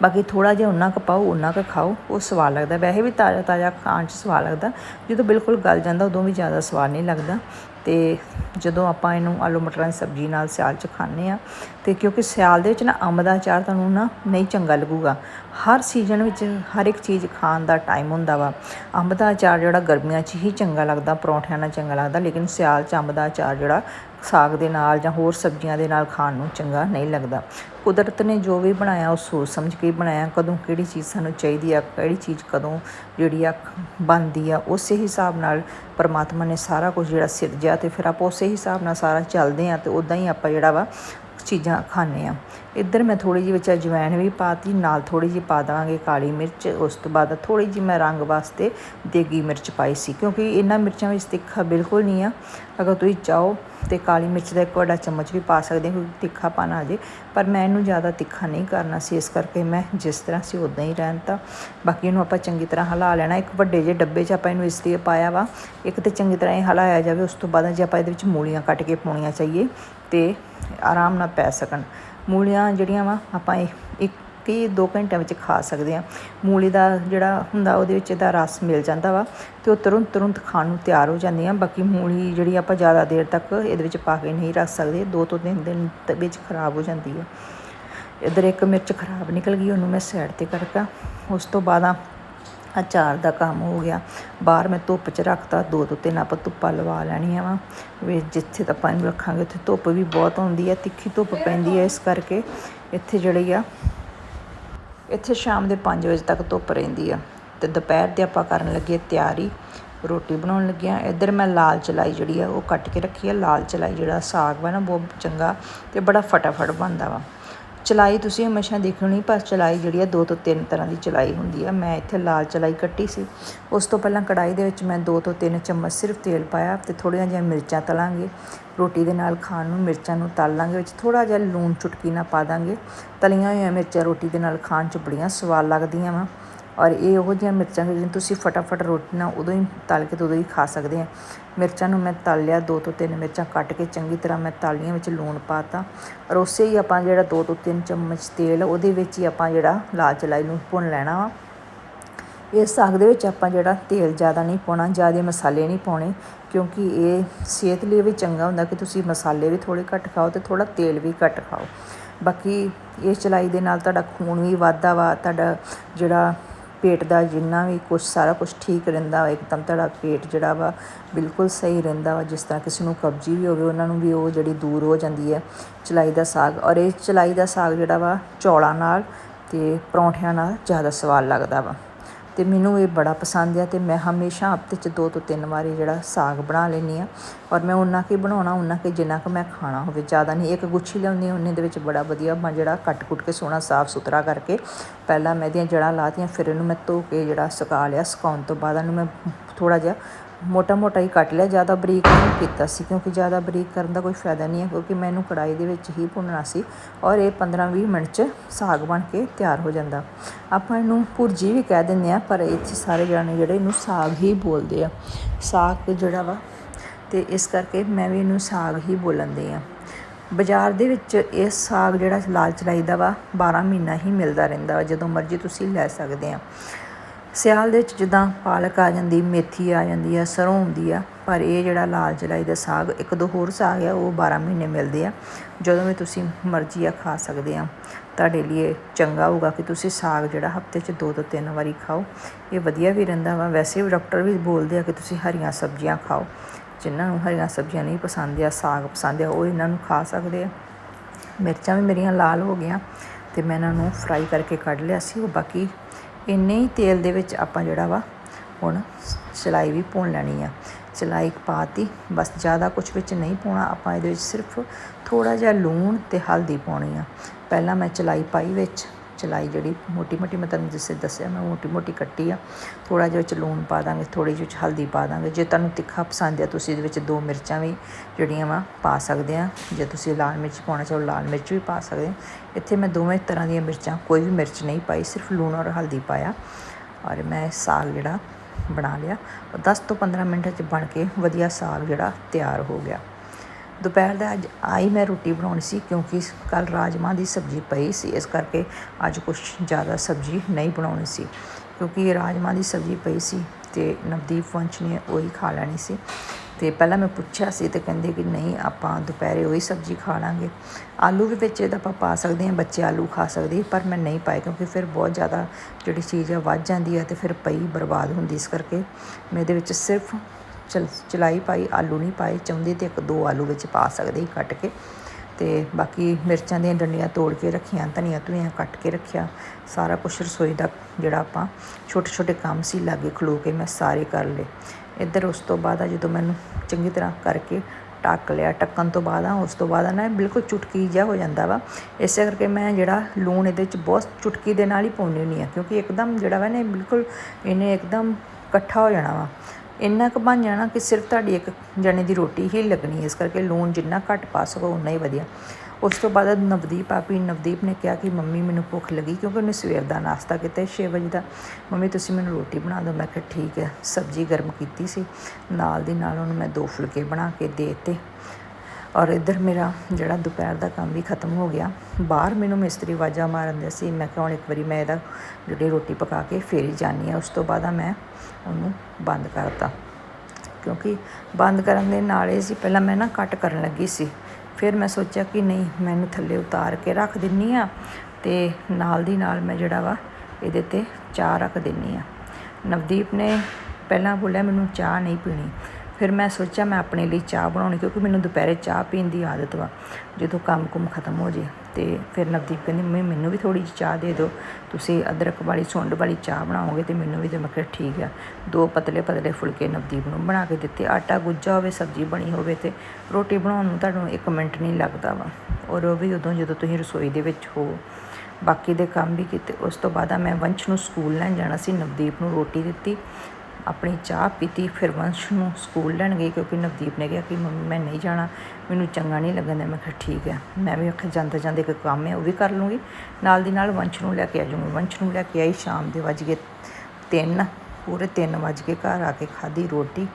ਬਾਕੀ ਥੋੜਾ ਜਿਹਾ ਉਨਾ ਕੁ ਪਾਓ, ਉਨਾ ਕੁ ਖਾਓ, ਉਹ ਸਵਾਦ ਲੱਗਦਾ। ਵੈਸੇ ਵੀ ਤਾਜ਼ਾ ਤਾਜ਼ਾ ਖਾਣ 'ਚ ਸਵਾਦ ਲੱਗਦਾ। ਜਦੋਂ ਬਿਲਕੁਲ ਗਲ ਜਾਂਦਾ, ਉਦੋਂ ਵੀ ਜ਼ਿਆਦਾ ਸਵਾਦ ਨਹੀਂ ਲੱਗਦਾ। ਤੇ ਜਦੋਂ ਆਪਾਂ ਇਹਨੂੰ ਆਲੂ ਮਟਰਾਂ ਦੀ ਸਬਜ਼ੀ ਨਾਲ ਸਿਆਲ 'ਚ ਖਾਂਦੇ ਆ ਤੇ ਕਿਉਂਕਿ ਸਿਆਲ ਦੇ ਵਿੱਚ ਨਾ ਅੰਬ ਦਾ ਅਚਾਰ ਤੁਹਾਨੂੰ ਨਾ ਨਹੀਂ ਚੰਗਾ ਲੱਗੂਗਾ। ਹਰ ਸੀਜ਼ਨ ਵਿੱਚ ਹਰ ਇੱਕ ਚੀਜ਼ ਖਾਣ ਦਾ ਟਾਈਮ ਹੁੰਦਾ ਵਾ। ਅੰਬ ਦਾ ਅਚਾਰ ਜਿਹੜਾ ਗਰਮੀਆਂ 'ਚ ਹੀ ਚੰਗਾ ਲੱਗਦਾ, ਪਰੌਂਠਿਆਂ ਨਾਲ ਚੰਗਾ ਲੱਗਦਾ, ਲੇਕਿਨ ਸਿਆਲ 'ਚ ਅੰਬ ਦਾ ਅਚਾਰ ਜਿਹੜਾ ਸਾਗ ਦੇ ਨਾਲ ਜਾਂ ਹੋਰ ਸਬਜ਼ੀਆਂ ਦੇ ਨਾਲ ਖਾਣ ਨੂੰ ਚੰਗਾ ਨਹੀਂ ਲੱਗਦਾ। ਕੁਦਰਤ ਨੇ ਜੋ ਵੀ ਬਣਾਇਆ, ਉਹ ਸੋਚ ਸਮਝ ਕੇ ਬਣਾਇਆ, ਕਦੋਂ ਕਿਹੜੀ ਚੀਜ਼ ਸਾਨੂੰ ਚਾਹੀਦੀ ਆ, ਕਿਹੜੀ ਚੀਜ਼ ਕਦੋਂ ਜਿਹੜੀ ਆ ਬਣਦੀ ਆ, ਉਸੇ ਹਿਸਾਬ ਨਾਲ ਪਰਮਾਤਮਾ ਨੇ ਸਾਰਾ ਕੁਝ ਜਿਹੜਾ ਸਿਰਜਿਆ ਤੇ ਫਿਰ ਆਪਾਂ ਉਸੇ ਹਿਸਾਬ ਨਾਲ ਸਾਰਾ ਚੱਲਦੇ ਆ ਤੇ ਉਦਾਂ ਹੀ ਆਪਾਂ ਜਿਹੜਾ ਵਾ ਚੀਜ਼ਾਂ ਖਾਂਦੇ ਆ। ਇੱਧਰ ਮੈਂ ਥੋੜੀ ਜਿਹੀ ਵਿੱਚ ਅਜਵਾਇਣ ਵੀ ਪਾਤੀ, ਨਾਲ ਥੋੜੀ ਜਿਹੀ ਪਾ ਦੇਵਾਂਗੇ ਕਾਲੀ ਮਿਰਚ। ਉਸ ਤੋਂ ਬਾਅਦ ਥੋੜੀ ਜਿਹੀ ਮੈਂ ਰੰਗ ਵਾਸਤੇ ਦੇਗੀ ਮਿਰਚ ਪਾਈ ਸੀ, ਕਿਉਂਕਿ ਇਹਨਾਂ ਮਿਰਚਾਂ ਵਿੱਚ ਤਿੱਖਾ ਬਿਲਕੁਲ ਨਹੀਂ ਆ। ਅਗਰ ਤੁਸੀਂ ਚਾਹੋ ਤੇ ਕਾਲੀ ਮਿਰਚ ਦਾ ਇੱਕ ਵੱਡਾ ਚਮਚ ਵੀ ਪਾ ਸਕਦੇ ਹੋ, ਕਿਉਂਕਿ ਤਿੱਖਾ ਪਾਣਾ ਅਜੇ ਪਰ ਮੈਂ ਇਹਨੂੰ ਜ਼ਿਆਦਾ ਤਿੱਖਾ ਨਹੀਂ ਕਰਨਾ ਸੀ, ਇਸ ਕਰਕੇ ਮੈਂ ਜਿਸ ਤਰ੍ਹਾਂ ਸੀ ਉਦਾਂ ਹੀ ਰਹਿਣ ਤਾ। ਬਾਕੀ ਇਹਨੂੰ ਆਪਾਂ ਚੰਗੀ ਤਰ੍ਹਾਂ ਹਿਲਾ ਲੈਣਾ, ਇੱਕ ਵੱਡੇ ਜਿਹੇ ਡੱਬੇ 'ਚ ਆਪਾਂ ਇਹਨੂੰ ਇਸ ਲਈ ਪਾਇਆ ਵਾ, ਇੱਕ ਤੇ ਚੰਗੀ ਤਰ੍ਹਾਂ ਇਹ ਹਿਲਾਇਆ ਜਾਵੇ, ਉਸ ਤੋਂ ਬਾਅਦ ਜੇ ਆਪਾਂ ਇਹਦੇ ਵਿੱਚ ਮੂਲੀਆਂ ਕੱਟ ਕੇ ਪਾਉਣੀਆਂ ਚਾਹੀਏ ਤੇ ਆਰਾਮ ਨਾਲ ਪੈ ਸਕਣ। ਮੂਲੀਆਂ ਜਿਹੜੀਆਂ ਵਾ, ਆਪਾਂ ਇਹ ਇੱਕ ਕਈ ਦੋ ਘੰਟਿਆਂ ਵਿੱਚ ਖਾ ਸਕਦੇ ਆ ਮੂਲੀ ਦਾ ਜਿਹੜਾ ਹੁੰਦਾ, ਉਹਦੇ ਵਿੱਚ ਇਹਦਾ ਰਸ ਮਿਲ ਜਾਂਦਾ ਵਾ ਤੇ ਉਹ ਤੁਰੰਤ ਤੁਰੰਤ ਖਾਣ ਨੂੰ ਤਿਆਰ ਹੋ ਜਾਂਦੀ ਆ। ਬਾਕੀ ਮੂਲੀ ਜਿਹੜੀ ਆਪਾਂ ਜ਼ਿਆਦਾ ਦੇਰ ਤੱਕ ਇਹਦੇ ਵਿੱਚ ਪਾ ਕੇ ਨਹੀਂ ਰੱਖ ਸਕਦੇ। ਦੋ ਤੋਂ ਤਿੰਨ ਦਿਨ ਵਿੱਚ ਖਰਾਬ ਹੋ ਜਾਂਦੀ ਆ। ਇਧਰ ਇੱਕ ਮਿਰਚ ਖਰਾਬ ਨਿਕਲ ਗਈ, ਉਹਨੂੰ ਮੈਂ ਸਾਈਡ ਤੇ ਕਰਕਾ ਉਸ ਤੋਂ ਬਾਅਦ ਆ ਅਚਾਰ ਦਾ ਕੰਮ ਹੋ ਗਿਆ। ਬਾਹਰ ਮੈਂ ਧੁੱਪ 'ਚ ਰੱਖਤਾ, ਦੋ ਤੋਂ ਤਿੰਨ ਆਪਾਂ ਧੁੱਪਾਂ ਲਵਾ ਲੈਣੀਆਂ ਵਾ। ਵੀ ਜਿੱਥੇ ਤਾਂ ਆਪਾਂ ਇਹਨੂੰ ਰੱਖਾਂਗੇ, ਉੱਥੇ ਧੁੱਪ ਵੀ ਬਹੁਤ ਆਉਂਦੀ ਹੈ ਤਿੱਖੀ ਧੁੱਪ ਪੈਂਦੀ ਹੈ ਇਸ ਕਰਕੇ। ਇੱਥੇ ਜਿਹੜੀ ਆ, ਇੱਥੇ ਸ਼ਾਮ ਦੇ 5 ਵਜੇ ਤੱਕ ਧੁੱਪ ਰਹਿੰਦੀ ਆ। ਤੇ ਦੁਪਹਿਰ ਦੇ ਆਪਾਂ ਕਰਨ ਲੱਗੇ ਤਿਆਰੀ, ਰੋਟੀ ਬਣਾਉਣ ਲੱਗਿਆ ਇੱਧਰ ਮੈਂ ਲਾਲ ਚਲਾਈ ਜਿਹੜੀ ਆ, ਉਹ ਕੱਟ ਕੇ ਰੱਖੀ ਆ। ਲਾਲ ਚਲਾਈ ਜਿਹੜਾ ਸਾਗ ਵਾ ਨਾ, ਬਹੁਤ ਚੰਗਾ ਤੇ ਬੜਾ ਫਟਾਫਟ ਬਣਦਾ ਵਾ। ਚਲਾਈ ਤੁਸੀਂ, ਹਮੇਸ਼ਾ ਦੇਖਣੀ ਪਰ ਚਲਾਈ ਜਿਹੜੀ ਆ, ਦੋ ਤੋਂ ਤਿੰਨ ਤਰ੍ਹਾਂ ਦੀ ਚਲਾਈ ਹੁੰਦੀ ਆ। ਮੈਂ ਇੱਥੇ ਲਾਲ ਚਲਾਈ ਕੱਟੀ ਸੀ। ਉਸ ਤੋਂ ਪਹਿਲਾਂ ਕੜਾਈ ਦੇ ਵਿੱਚ ਮੈਂ ਦੋ ਤੋਂ ਤਿੰਨ ਚਮਚ ਸਿਰਫ ਤੇਲ ਪਾਇਆ ਤੇ ਥੋੜ੍ਹੀਆਂ ਜਿਹੀਆਂ ਮਿਰਚਾਂ ਤਲਾਂਗੇ। ਰੋਟੀ ਦੇ ਨਾਲ ਖਾਣ ਨੂੰ ਮਿਰਚਾਂ ਨੂੰ ਤਲ ਲਾਂਗੇ, ਵਿੱਚ ਥੋੜਾ ਜਿਹਾ ਲੂਣ ਚੁਟਕੀ ਨਾਲ ਪਾ ਦਾਂਗੇ। ਤਲੀਆਂ ਹੋਈਆਂ ਮਿਰਚਾਂ ਰੋਟੀ ਦੇ ਨਾਲ ਖਾਣ 'ਚ ਬੜੀਆਂ ਸਵਾਦ ਲੱਗਦੀਆਂ ਵਾ। ਔਰ ਇਹ ਉਹੋ ਜਿਹੀਆਂ ਮਿਰਚਾਂ ਜਿਹੜੀਆਂ ਤੁਸੀਂ ਫਟਾਫਟ ਰੋਟੀ ਨਾਲ ਉਦੋਂ ਹੀ ਤਲ ਕੇ ਤੇ ਉਦੋਂ ਹੀ ਖਾ ਸਕਦੇ ਆ। ਮਿਰਚਾਂ ਨੂੰ ਮੈਂ ਤਲ ਲਿਆ, ਦੋ ਤੋਂ ਤਿੰਨ ਮਿਰਚਾਂ ਕੱਟ ਕੇ ਚੰਗੀ ਤਰ੍ਹਾਂ ਮੈਂ ਤਾਲੀਆਂ ਵਿੱਚ ਲੂਣ ਪਾਤਾ। ਔਰ ਉਸੇ ਹੀ ਆਪਾਂ ਜਿਹੜਾ ਦੋ ਤੋਂ ਤਿੰਨ ਚਮਚ ਤੇਲ, ਉਹਦੇ ਵਿੱਚ ਹੀ ਆਪਾਂ ਜਿਹੜਾ ਲਾਲ ਚਲਾਈ ਨੂੰ ਭੁੰਨ ਲੈਣਾ ਵਾ। ਇਸ ਸਾਗ ਦੇ ਵਿੱਚ ਆਪਾਂ ਜਿਹੜਾ ਤੇਲ ਜ਼ਿਆਦਾ ਨਹੀਂ ਪਾਉਣਾ, ਜ਼ਿਆਦਾ ਮਸਾਲੇ ਨਹੀਂ ਪਾਉਣੇ, ਕਿਉਂਕਿ ਇਹ ਸਿਹਤ ਲਈ ਵੀ ਚੰਗਾ ਹੁੰਦਾ ਕਿ ਤੁਸੀਂ ਮਸਾਲੇ ਵੀ ਥੋੜੇ ਘੱਟ ਖਾਓ ਤੇ ਥੋੜਾ ਤੇਲ ਵੀ ਘੱਟ ਖਾਓ। ਬਾਕੀ ਇਸ ਚਲਾਈ ਦੇ ਨਾਲ ਤੁਹਾਡਾ ਖੂਨ ਵੀ ਵਾਧਾ ਵਾ, ਤੁਹਾਡਾ ਜਿਹੜਾ ਪੇਟ ਦਾ ਜਿੰਨਾ ਵੀ ਕੁਝ ਸਾਰਾ ਕੁਝ ਠੀਕ ਰਹਿੰਦਾ ਵਾ, ਇੱਕਦਮ ਤੁਹਾਡਾ ਪੇਟ ਜਿਹੜਾ ਵਾ ਬਿਲਕੁਲ ਸਹੀ ਰਹਿੰਦਾ ਵਾ, ਜਿਸ ਤਰ੍ਹਾਂ ਕਿਸੇ ਨੂੰ ਕਬਜੀ ਵੀ ਹੋਵੇ, ਉਹਨਾਂ ਨੂੰ ਵੀ ਉਹ ਜਿਹੜੀ ਦੂਰ ਹੋ ਜਾਂਦੀ ਹੈ ਚਲਾਈ ਦਾ ਸਾਗ। ਔਰ ਇਹ ਚਲਾਈ ਦਾ ਸਾਗ ਜਿਹੜਾ ਵਾ ਚੌਲਾਂ ਨਾਲ ਤੇ ਪਰੌਂਠਿਆਂ ਨਾਲ ਜ਼ਿਆਦਾ ਸਵਾਦ ਲੱਗਦਾ ਵਾ। ਅਤੇ ਮੈਨੂੰ ਇਹ ਬੜਾ ਪਸੰਦ ਆ ਅਤੇ ਮੈਂ ਹਮੇਸ਼ਾ ਹਫ਼ਤੇ 'ਚ ਦੋ ਤੋਂ ਤਿੰਨ ਵਾਰੀ ਜਿਹੜਾ ਸਾਗ ਬਣਾ ਲੈਂਦੀ ਹਾਂ। ਔਰ ਮੈਂ ਉਹਨਾਂ ਕੁ ਬਣਾਉਣਾ ਉਨਾ ਕੁ ਜਿੰਨਾ ਕੁ ਮੈਂ ਖਾਣਾ ਹੋਵੇ, ਜ਼ਿਆਦਾ ਨਹੀਂ। ਇੱਕ ਗੁੱਛੀ ਲਿਆਉਂਦੀ ਹਾਂ ਉਹਨੇ ਦੇ ਵਿੱਚ ਬੜਾ ਵਧੀਆ ਮੈਂ ਜਿਹੜਾ ਕੱਟ ਕੁੱਟ ਕੇ ਸੋਹਣਾ ਸਾਫ਼ ਸੁਥਰਾ ਕਰਕੇ ਪਹਿਲਾਂ ਮੈਂ ਇਹਦੀਆਂ ਜੜ੍ਹਾਂ ਲਾਤੀਆਂ, ਫਿਰ ਇਹਨੂੰ ਮੈਂ ਧੋ ਕੇ ਜਿਹੜਾ ਸੁਕਾ ਲਿਆ, ਸੁਕਾਉਣ ਤੋਂ ਬਾਅਦ ਇਹਨੂੰ ਮੈਂ ਥੋੜ੍ਹਾ ਜਿਹਾ ਮੋਟਾ ਮੋਟਾ ਹੀ ਕੱਟ ਲਿਆ, ਜ਼ਿਆਦਾ ਬਰੀਕ ਨਹੀਂ ਕੀਤਾ ਸੀ ਕਿਉਂਕਿ ਜ਼ਿਆਦਾ ਬਰੀਕ ਕਰਨ ਦਾ ਕੋਈ ਫਾਇਦਾ ਨਹੀਂ ਹੈ ਕਿਉਂਕਿ ਮੈਂ ਇਹਨੂੰ ਕੜਾਈ ਦੇ ਵਿੱਚ ਹੀ ਭੁੰਨਣਾ ਸੀ ਔਰ ਇਹ 15-20 ਮਿੰਟ 'ਚ ਸਾਗ ਬਣ ਕੇ ਤਿਆਰ ਹੋ ਜਾਂਦਾ। ਆਪਾਂ ਇਹਨੂੰ ਭੁਰਜੀ ਵੀ ਕਹਿ ਦਿੰਦੇ ਆ ਪਰ ਇੱਥੇ ਸਾਰੇ ਜਾਣੇ ਜਿਹੜੇ ਇਹਨੂੰ ਸਾਗ ਹੀ ਬੋਲਦੇ ਆ। ਸਾਗ ਜਿਹੜਾ ਵਾ, ਤੇ ਇਸ ਕਰਕੇ ਮੈਂ ਵੀ ਇਹਨੂੰ ਸਾਗ ਹੀ ਬੋਲਣ ਬੋਲਣਦੇ ਆ ਬਾਜ਼ਾਰ ਦੇ ਵਿੱਚ ਇਹ ਸਾਗ ਜਿਹੜਾ ਲਾਲ ਚਲਾਈ ਦਾ ਵਾ 12 ਮਹੀਨਾ ਹੀ ਮਿਲਦਾ ਰਹਿੰਦਾ ਵਾ, ਜਦੋਂ ਮਰਜ਼ੀ ਤੁਸੀਂ ਲੈ ਸਕਦੇ ਆ ਸਿਆਲ ਦੇ ਵਿੱਚ ਜਿੱਦਾਂ ਪਾਲਕ ਆ ਜਾਂਦੀ, ਮੇਥੀ ਆ ਜਾਂਦੀ ਆ, ਸਰੋਂ ਹੁੰਦੀ ਆ, ਪਰ ਇਹ ਜਿਹੜਾ ਲਾਲ ਜਲਾਈ ਦਾ ਸਾਗ, ਇੱਕ ਦੋ ਹੋਰ ਸਾਗ ਆ, ਉਹ 12 ਮਹੀਨੇ ਮਿਲਦੇ ਆ। ਜਦੋਂ ਵੀ ਤੁਸੀਂ ਮਰਜ਼ੀ ਆ ਖਾ ਸਕਦੇ ਆ। ਤੁਹਾਡੇ ਲਈ ਚੰਗਾ ਹੋਊਗਾ ਕਿ ਤੁਸੀਂ ਸਾਗ ਜਿਹੜਾ ਹਫ਼ਤੇ 'ਚ ਦੋ ਤੋਂ ਤਿੰਨ ਵਾਰੀ ਖਾਓ। ਇਹ ਵਧੀਆ ਵੀ ਰਹਿੰਦਾ ਵਾ। ਵੈਸੇ ਵੀ ਡਾਕਟਰ ਵੀ ਬੋਲਦੇ ਆ ਕਿ ਤੁਸੀਂ ਹਰੀਆਂ ਸਬਜ਼ੀਆਂ ਖਾਓ। ਜਿਨ੍ਹਾਂ ਨੂੰ ਹਰੀਆਂ ਸਬਜ਼ੀਆਂ ਨਹੀਂ ਪਸੰਦ ਆ, ਸਾਗ ਪਸੰਦ ਆ, ਉਹ ਇਹਨਾਂ ਨੂੰ ਖਾ ਸਕਦੇ ਆ। ਮਿਰਚਾਂ ਵੀ ਮੇਰੀਆਂ ਲਾਲ ਹੋ ਗਈਆਂ ਤੇ ਮੈਂ ਇਹਨਾਂ ਨੂੰ ਫਰਾਈ ਕਰਕੇ ਕੱਢ ਲਿਆ ਸੀ। ਉਹ ਬਾਕੀ ਇੰਨੇ ਹੀ ਤੇਲ ਦੇ ਵਿੱਚ ਆਪਾਂ ਜਿਹੜਾ ਵਾ ਹੁਣ ਚਲਾਈ ਵੀ ਭੁੰਨ ਲੈਣੀ ਆ। ਚਲਾਈ ਪਾਤੀ, ਬਸ ਜ਼ਿਆਦਾ ਕੁਝ ਵਿੱਚ ਨਹੀਂ ਪਾਉਣਾ, ਆਪਾਂ ਇਹਦੇ ਵਿੱਚ ਸਿਰਫ ਥੋੜਾ ਜਿਹਾ ਲੂਣ ਤੇ ਹਲਦੀ ਪਾਉਣੀ ਆ। ਪਹਿਲਾਂ ਮੈਂ ਚਲਾਈ ਪਾਈ ਵਿੱਚ। ਚਲਾਈ ਜਿਹੜੀ ਮੋਟੀ ਮੋਟੀ ਮੈਂ ਤੁਹਾਨੂੰ ਜਿਸੇ ਦੱਸਿਆ, ਮੈਂ ਮੋਟੀ ਮੋਟੀ ਕੱਟੀ ਆ। ਥੋੜਾ ਜਿਹਾ ਵਿੱਚ ਲੂਣ ਪਾ ਦਾਂਗੇ ਥੋੜੀ ਜਿਹੀ ਵਿੱਚ ਹਲਦੀ ਪਾ ਦਾਂਗੇ। ਜੇ ਤੁਹਾਨੂੰ ਤਿੱਖਾ ਪਸੰਦ ਆ, ਤੁਸੀਂ ਇਹਦੇ ਵਿੱਚ ਦੋ ਮਿਰਚਾਂ ਵੀ ਜਿਹੜੀਆਂ ਵਾ ਪਾ ਸਕਦੇ ਆ। ਜੇ ਤੁਸੀਂ ਲਾਲ ਮਿਰਚ ਪਾਉਣਾ ਚਾਹੋ, ਲਾਲ ਮਿਰਚ ਵੀ ਪਾ ਸਕਦੇ ਇੱਥੇ ਮੈਂ ਦੋਵੇਂ ਤਰ੍ਹਾਂ ਦੀਆਂ ਮਿਰਚਾਂ, ਕੋਈ ਵੀ ਮਿਰਚ ਨਹੀਂ ਪਾਈ, ਸਿਰਫ ਲੂਣ ਔਰ ਹਲਦੀ ਪਾਇਆ। ਔਰ ਮੈਂ ਸਾਗ ਜਿਹੜਾ ਬਣਾ ਲਿਆ। 10 ਤੋਂ 15 ਮਿੰਟ 'ਚ ਬਣ ਕੇ ਵਧੀਆ ਸਾਗ ਜਿਹੜਾ ਤਿਆਰ ਹੋ ਗਿਆ। ਦੁਪਹਿਰ ਦਾ ਅੱਜ ਆਈ ਮੈਂ ਰੋਟੀ ਬਣਾਉਣੀ ਸੀ ਕਿਉਂਕਿ ਕੱਲ ਰਾਜਮਾਂਹ ਦੀ ਸਬਜ਼ੀ ਪਈ ਸੀ, ਇਸ ਕਰਕੇ ਅੱਜ ਕੁਝ ਜ਼ਿਆਦਾ ਸਬਜ਼ੀ ਨਹੀਂ ਬਣਾਉਣੀ ਸੀ। ਕਿਉਂਕਿ ਰਾਜਮਾਂਹ ਦੀ ਸਬਜ਼ੀ ਪਈ ਸੀ ਤੇ ਨਵਦੀਪ ਵੰਸ਼ ਨੇ ਉਹੀ ਖਾ ਲੈਣੀ ਸੀ। ਤੇ ਪਹਿਲਾਂ ਮੈਂ ਪੁੱਛਿਆ ਸੀ ਤੇ ਕਹਿੰਦੇ ਕਿ ਨਹੀਂ, ਆਪਾਂ ਦੁਪਹਿਰੇ ਉਹੀ ਸਬਜ਼ੀ ਖਾ ਲਾਂਗੇ। ਆਲੂ ਵੀ ਵਿੱਚ ਇਹਦਾ ਆਪਾਂ ਪਾ ਸਕਦੇ ਹਾਂ, ਬੱਚੇ ਆਲੂ ਖਾ ਸਕਦੇ, ਪਰ ਮੈਂ ਨਹੀਂ ਪਾਏ ਕਿਉਂਕਿ ਫਿਰ ਬਹੁਤ ਜ਼ਿਆਦਾ ਜਿਹੜੀ ਚੀਜ਼ ਆ ਵੱਧ ਜਾਂਦੀ ਹੈ ਤੇ ਫਿਰ ਪਈ ਬਰਬਾਦ ਹੁੰਦੀ। ਇਸ ਕਰਕੇ ਮੈਂ ਇਹਦੇ ਵਿੱਚ ਸਿਰਫ ਚਲ ਚਲਾਈ ਪਾਈ, ਆਲੂ ਨਹੀਂ ਪਾਏ, ਚਾਹੁੰਦੇ ਤੇ ਇੱਕ ਦੋ ਆਲੂ ਵਿੱਚ ਪਾ ਸਕਦੇ ਕੱਟ ਕੇ। ਤੇ ਬਾਕੀ ਮਿਰਚਾਂ ਦੀਆਂ ਡੰਡੀਆਂ ਤੋੜ ਕੇ ਰੱਖੀਆਂ, ਧਨੀਆ ਧੁਨੀਆ ਕੱਟ ਕੇ ਰੱਖਿਆ। ਸਾਰਾ ਕੁਝ ਰਸੋਈ ਦਾ ਜਿਹੜਾ ਆਪਾਂ ਛੋਟੇ ਛੋਟੇ ਕੰਮ ਸੀ, ਲਾਗੇ ਖਲੋ ਕੇ ਮੈਂ ਸਾਰੇ ਕਰ ਲਏ। ਇੱਧਰ ਉਸ ਤੋਂ ਬਾਅਦ ਆ ਜਦੋਂ ਮੈਨੂੰ ਚੰਗੀ ਤਰ੍ਹਾਂ ਕਰਕੇ ਟੱਕ ਲਿਆ ਟੱਕਣ ਤੋਂ ਬਾਅਦ ਆ, ਉਸ ਤੋਂ ਬਾਅਦ ਨਾ ਬਿਲਕੁਲ ਚੁਟਕੀ ਜਿਹਾ ਹੋ ਜਾਂਦਾ ਵਾ। ਇਸੇ ਕਰਕੇ ਮੈਂ ਜਿਹੜਾ ਲੂਣ ਇਹਦੇ ਵਿੱਚ ਬਹੁਤ ਚੁਟਕੀ ਦੇ ਨਾਲ ਹੀ ਪਾਉਣੀ ਹੁੰਦੀ ਆ, ਕਿਉਂਕਿ ਇੱਕਦਮ ਜਿਹੜਾ ਵਾ ਨੇ ਬਿਲਕੁਲ ਇਹਨੇ ਇੱਕਦਮ ਇਕੱਠਾ ਹੋ ਜਾਣਾ ਵਾ। ਇੰਨਾ ਕੁ ਬਣ ਜਾਣਾ ਕਿ ਸਿਰਫ ਤੁਹਾਡੀ ਇੱਕ ਜਣੇ ਦੀ ਰੋਟੀ ਹੀ ਲੱਗਣੀ ਇਸ ਕਰਕੇ ਲੂਣ ਜਿੰਨਾ ਘੱਟ ਪਾ ਸਕੋ ਉਨਾ ਹੀ ਵਧੀਆ। ਉਸ ਤੋਂ ਬਾਅਦ ਨਵਦੀਪ ਆਪੀ ਨਵਦੀਪ ਨੇ ਕਿਹਾ ਕਿ ਮੰਮੀ ਮੈਨੂੰ ਭੁੱਖ ਲੱਗੀ ਕਿਉਂਕਿ ਉਹਨੇ ਸਵੇਰ ਦਾ ਨਾਸ਼ਤਾ ਕੀਤਾ 6 ਵਜੇ ਦਾ। ਮੰਮੀ, ਤੁਸੀਂ ਮੈਨੂੰ ਰੋਟੀ ਬਣਾ ਦਿਓ। ਮੈਂ ਕਿਹਾ ਠੀਕ ਹੈ। ਸਬਜ਼ੀ ਗਰਮ ਕੀਤੀ ਸੀ। ਨਾਲ ਦੀ ਨਾਲ ਉਹਨੂੰ ਮੈਂ ਦੋ ਫੁਲਕੇ ਬਣਾ ਕੇ ਦੇਤੇ। ਔਰ ਇੱਧਰ ਮੇਰਾ ਜਿਹੜਾ ਦੁਪਹਿਰ ਦਾ ਕੰਮ ਵੀ ਖਤਮ ਹੋ ਗਿਆ। ਬਾਹਰ ਮੈਨੂੰ ਮਿਸਤਰੀ ਆਵਾਜ਼ਾਂ ਮਾਰਨ ਦੇ ਸੀ। ਮੈਂ ਕਿਹਾ ਹੁਣ ਇੱਕ ਵਾਰੀ ਮੈਂ ਇਹਦਾ ਜਿਹੜੀ ਰੋਟੀ ਪਕਾ ਕੇ ਫੇਰ ਹੀ ਜਾਣੀ ਆ ਉਸ ਤੋਂ ਬਾਅਦ ਆ ਮੈਂ ਉਹਨੂੰ ਬੰਦ ਕਰਤਾ। ਕਿਉਂਕਿ ਬੰਦ ਕਰਨ ਦੇ ਨਾਲ ਇਹ ਸੀ, ਪਹਿਲਾਂ ਮੈਂ ਨਾ ਕੱਟ ਕਰਨ ਲੱਗੀ ਸੀ। ਫਿਰ ਮੈਂ ਸੋਚਿਆ ਕਿ ਨਹੀਂ, ਮੈਨੂੰ ਥੱਲੇ ਉਤਾਰ ਕੇ ਰੱਖ ਦਿੰਨੀ ਆ ਤੇ ਨਾਲ ਦੀ ਨਾਲ ਮੈਂ ਜਿਹੜਾ ਵਾ ਇਹਦੇ ਤੇ ਚਾਹ ਰੱਖ ਦਿੰਨੀ ਆ। ਨਵਦੀਪ ਨੇ ਪਹਿਲਾਂ ਬੋਲਿਆ, ਮੈਨੂੰ ਚਾਹ ਨਹੀਂ ਪੀਣੀ। ਫਿਰ ਮੈਂ ਸੋਚਿਆ, ਮੈਂ ਆਪਣੇ ਲਈ ਚਾਹ ਬਣਾਉਣੀ, ਕਿਉਂਕਿ ਮੈਨੂੰ ਦੁਪਹਿਰੇ ਚਾਹ ਪੀਣ ਦੀ ਆਦਤ ਵਾ। ਜਦੋਂ ਕੰਮ ਕੁਮ ਖਤਮ ਹੋ ਜੇ ਤੇ ਫਿਰ ਨਵਦੀਪ ਕਹਿੰਦੀ, ਮੰਮੀ, ਮੈਨੂੰ ਵੀ ਥੋੜੀ ਜਿਹੀ ਚਾਹ ਦੇ ਦਿਓ। ਤੁਸੀਂ ਅਦਰਕ ਵਾਲੀ, ਸੁੰਡ ਵਾਲੀ ਚਾਹ ਬਣਾਓਗੇ ਤੇ ਮੈਨੂੰ ਵੀ ਤੇ ਮੈਂ ਕਿਹਾ ਠੀਕ ਆ। ਦੋ ਪਤਲੇ ਪਤਲੇ ਫੁਲਕੇ ਨਵਦੀਪ ਨੂੰ ਬਣਾ ਕੇ ਦਿੱਤੇ। ਆਟਾ ਗੁੱਜਾ ਹੋਵੇ, ਸਬਜ਼ੀ ਬਣੀ ਹੋਵੇ ਤੇ ਰੋਟੀ ਬਣਾਉਣ ਨੂੰ ਤੁਹਾਨੂੰ 1 ਮਿੰਟ ਨਹੀਂ ਲੱਗਦਾ ਵਾ। ਔਰ ਉਹ ਵੀ ਉਦੋਂ ਜਦੋਂ ਤੁਸੀਂ ਰਸੋਈ ਦੇ ਵਿੱਚ ਹੋ, ਬਾਕੀ ਦੇ ਕੰਮ ਵੀ ਕੀਤੇ, ਉਸ ਤੋਂ ਬਾਅਦ ਮੈਂ ਵੰਸ਼ ਨੂੰ ਸਕੂਲ ਲੈਣ ਜਾਣਾ ਸੀ। ਨਵਦੀਪ ਨੂੰ ਰੋਟੀ ਦਿੱਤੀ। ਆਪਣੀ ਚਾਹ ਪੀਤੀ, ਫਿਰ ਵੰਸ਼ ਨੂੰ ਸਕੂਲ ਲੈਣ ਗਈ ਕਿਉਂਕਿ ਨਵਦੀਪ ਨੇ ਕਿਹਾ ਕਿ ਮੰਮੀ ਮੈਂ ਨਹੀਂ ਜਾਣਾ, ਮੈਨੂੰ ਚੰਗਾ ਨਹੀਂ ਲੱਗਣ ਡਿਆ ਮੈਂ ਕਿਹਾ ਠੀਕ ਹੈ। ਮੈਂ ਵੀ ਆਖਿਆ ਜਾਂਦੇ ਜਾਂਦੇ ਇੱਕ ਕੰਮ ਹੈ, ਉਹ ਵੀ ਕਰ ਲੂੰਗੀ। ਨਾਲ ਦੀ ਨਾਲ ਵੰਸ਼ ਨੂੰ ਲੈ ਕੇ ਆ ਜਾਊਂਗੀ। ਵੰਸ਼ ਨੂੰ ਲੈ ਕੇ ਆਈ, ਸ਼ਾਮ ਦੇ ਵੱਜ ਗਏ ਤਿੰਨ, ਪੂਰੇ 3 ਵਜ ਕੇ ਘਰ ਆ ਕੇ ਖਾਧੀ ਰੋਟੀ।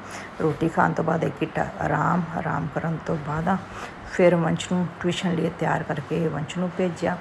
ਰੋਟੀ ਖਾਣ ਤੋਂ ਬਾਅਦ ਇੱਕ ਆਰਾਮ ਆਰਾਮ ਕਰਨ ਤੋਂ ਬਾਅਦ ਆ ਫਿਰ ਵੰਸ਼ ਨੂੰ ਟਿਊਸ਼ਨ ਲਈ ਤਿਆਰ ਕਰਕੇ ਵੰਸ਼ ਨੂੰ ਭੇਜਿਆ।